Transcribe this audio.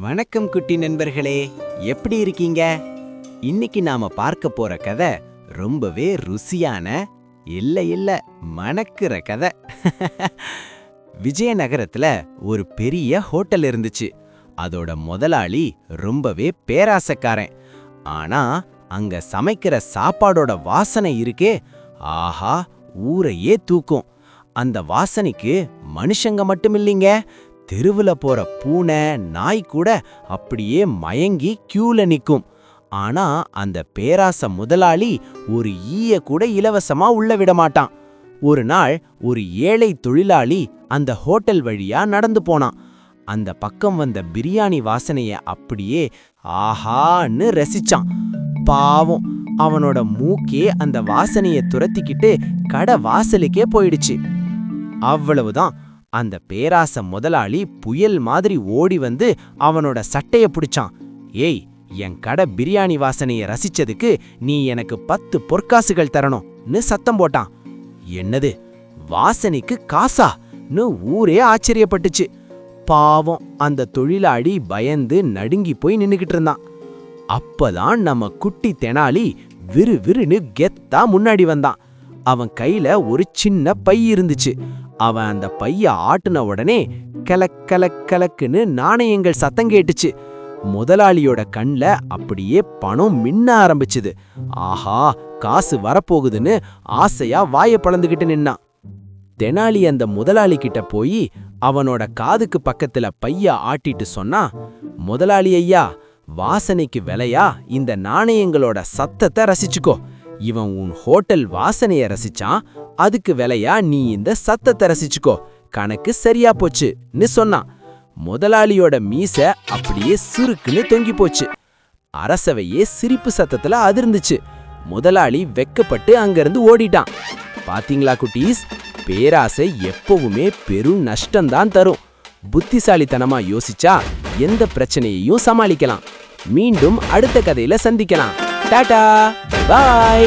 வணக்கம் குட்டி நண்பர்களே எப்படி இருக்கீங்க? இன்னைக்கு நாம பார்க்க போற கதை ரொம்பவே ருசியான இல்ல இல்ல மணக்கிற கதை. விஜயநகரத்துல ஒரு பெரிய ஹோட்டல் இருந்துச்சு. அதோட முதலாளி ரொம்பவே பேராசக்காரன். ஆனா அங்க சமைக்கிற சாப்பாடோட வாசனை இருக்கே ஆஹா ஊரையே தூக்கும். அந்த வாசனைக்கு மனுஷங்க மட்டும் இல்லைங்க தெருவுல போற பூனை நாய் கூட அப்படியே மயங்கி கியூல நிற்கும் ஆனா அந்த பேராச முதலாளி ஒரு ஈய கூட இலவசமா உள்ள விட மாட்டான். ஒரு நாள் ஒரு ஏழை தொழிலாளி அந்த ஹோட்டல் வழியா நடந்து போனான். அந்த பக்கம் வந்த பிரியாணி வாசனைய அப்படியே ஆஹான்னு ரசிச்சான். பாவம் அவனோட மூக்கே அந்த வாசனையை துரத்திக்கிட்டு கடை வாசலுக்கே போயிடுச்சு. அவ்வளவுதான் அந்த பேராச முதலாளி புயல் மாதிரி ஓடி வந்து அவனோட சட்டைய பிடிச்சான். ஏய் என் கடை பிரியாணி வாசனையை ரசிச்சதுக்கு நீ எனக்கு பத்து பொற்காசுகள் தரணும்னு சத்தம் போட்டான். என்னது? வாசனைக்கு காசா? ஊரே ஆச்சரியப்பட்டுச்சு. பாவம் அந்த தொழிலாளி பயந்து நடுங்கி போய் நின்னுக்கிட்டு இருந்தான். அப்பதான் நம்ம குட்டி தெனாலி விறு விறுன்னு கெத்தா முன்னாடி வந்தான். அவன் கையில ஒரு சின்ன பை இருந்துச்சு. அவன் அந்த பைய ஆட்டுன உடனே கலக் கலக் கலக்குன்னு நாணயங்கள் சத்தம் கேட்டுச்சு. முதலாளியோட கண்ல அப்படியே பணம் மின்ன ஆரம்பிச்சுது. ஆஹா காசு வரப்போகுதுன்னு ஆசையா வாயை பழந்துகிட்டு நின்னான். தெனாலி அந்த முதலாளி கிட்ட போய் அவனோட காதுக்கு பக்கத்துல பைய ஆட்டிட்டு சொன்னா முதலாளி ஐயா வாசனைக்கு விலையா இந்த நாணயங்களோட சத்தத்தை ரசிச்சுக்கோ. இவன் உன் ஹோட்டல் வாசனைய ரசிச்சான் அதுக்கு விலையா நீ இந்த சத்தத்தை ரசிச்சுக்கோ. கணக்கு சரியா போச்சுன்னு சொன்னான். முதலாளியோட மீச அப்படியே சுருக்குன்னு தொங்கி போச்சு. அரசவையே சிரிப்பு சத்தத்துல அதிர்ந்துச்சு. முதலாளி வெக்கப்பட்டு அங்கிருந்து ஓடிட்டான். பாத்தீங்களா குட்டீஸ்? பேராசை எப்பவுமே பெரும் நஷ்டம்தான் தரும். புத்திசாலித்தனமா யோசிச்சா எந்த பிரச்சனையையும் சமாளிக்கலாம். மீண்டும் அடுத்த கதையில சந்திக்கலாம். டாடா! பாய்